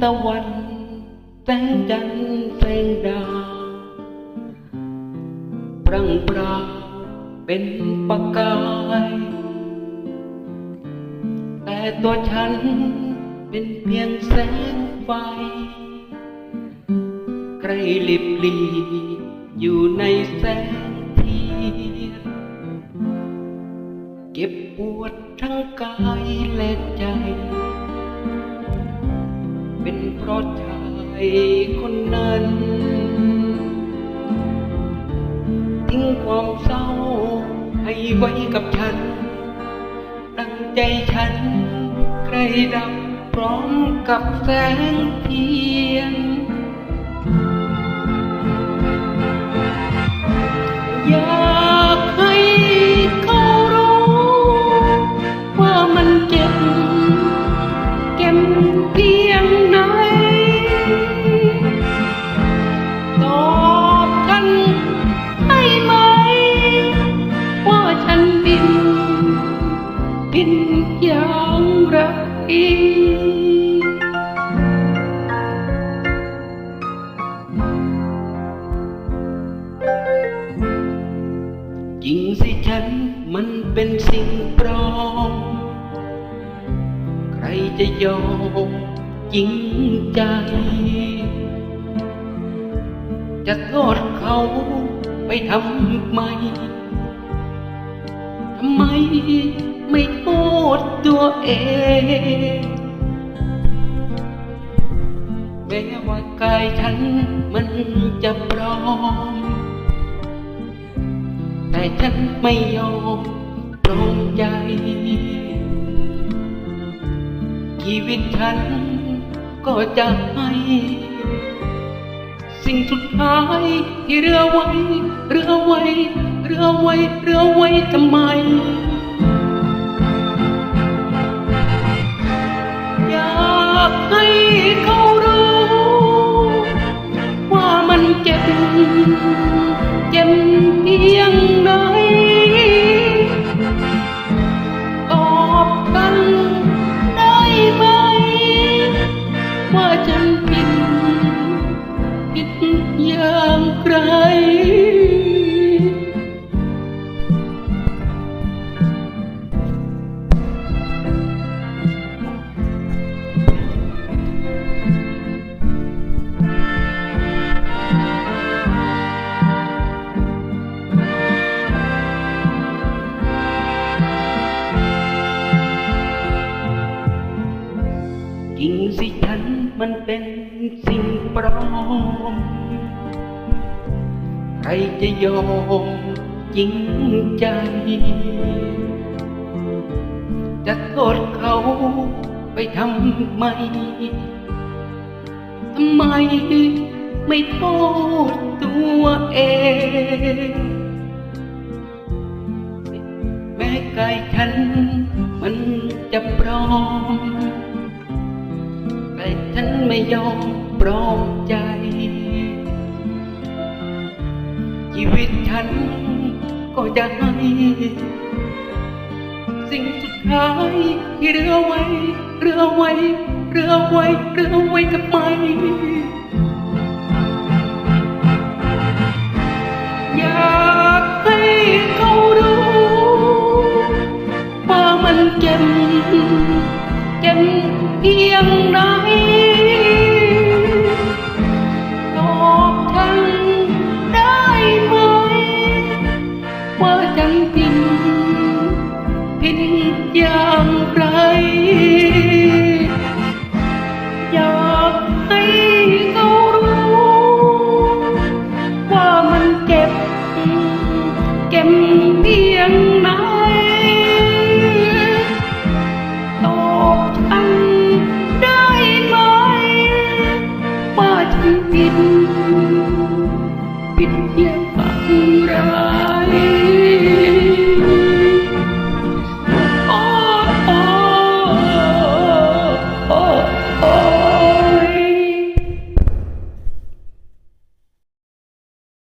ตะวันแสงจันทร์แสงดาวปรังปราเป็นประกาย แต่ตัวฉันเป็นเพียงแสงไฟใกล้ลิบลีอยู่ในแสงเทียนเก็บปวดทั้งกายและใจ เป็นเพราะชายคนนั้นทิ้งความเศร้าให้ไว้กับฉัน ตั้งใจฉัน ใครดับพร้อมกับแสงเทียน อยากให้เขารู้ ว่ามันเจ็บ ฉันมันเป็นสิ่งปลอม ใครจะยอมจริงใจ จะโทษเขาไปทำไม ทำไมไม่โทษตัวเอง แม้ว่ากายฉันมันจะปลอม แต่ฉันไม่ยอมปลงใจ ชีวิตฉันก็จะให้สิ่งสุดท้ายที่เรือไว้ เรือไว้ เรือไว้ เรือไว้ทำไม เจ็บเพียงไหนต จริงสิฉันมันเป็นสิ่งปลอม ใครจะยอมจริงใจ จะโทษเขาไปทำไม ทำไมไม่โทษตัวเอง แม้กายฉันมันจะปลอม ไม่ยอมปลอมใจ ชีวิตฉันก็จะให้สิ่งสุดท้ายที่เรือไว้เรือไว้เรือไว้เรือไว้กับไม เจ็บเพียงไหนตอบฉันได้ไหมว่าฉันผิดปิดเพียงบางรา